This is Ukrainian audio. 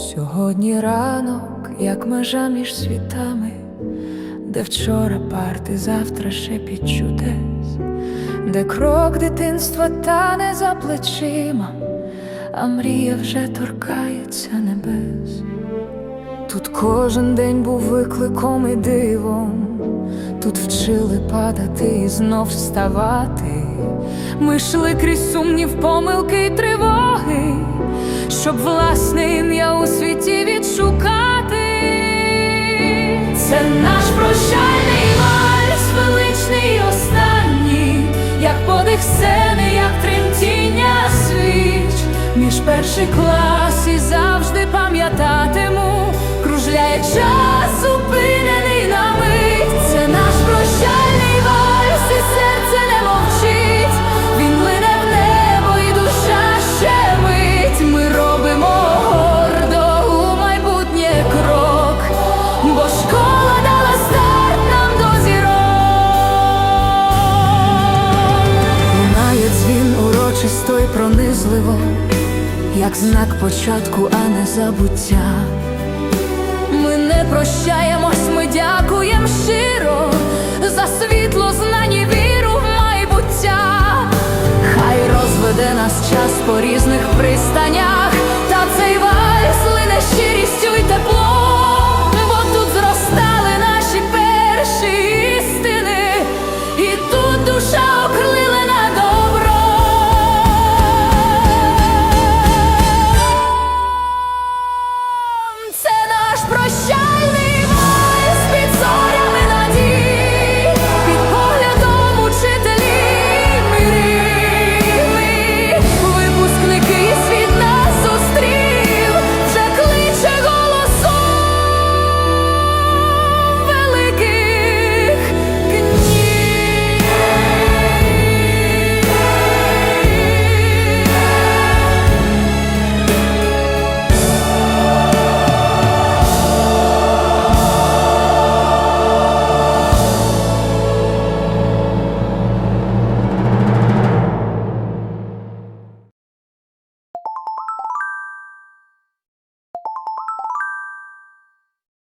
Сьогодні ранок, як межа між світами, де вчора парти, завтра шепіт чудес, де крок дитинства тане за плечима, а мрія вже торкається небес. Тут кожен день був викликом і дивом, тут вчили падати і знов вставати. Ми йшли крізь сумнів, помилки й тривоги, щоб власне ім'я у світі відшукати. Це наш прощальний вальс, величний останній, як подих сцени, як тремтіння свіч. Між перший клас і завжди пам'ятатиму, кружляє час, зупинений пронизливо, як знак початку, а не забуття. Ми не прощаємось, ми дякуємо щиро за світло, знані, віру в майбуття. Хай розведе нас час по різних пристанях.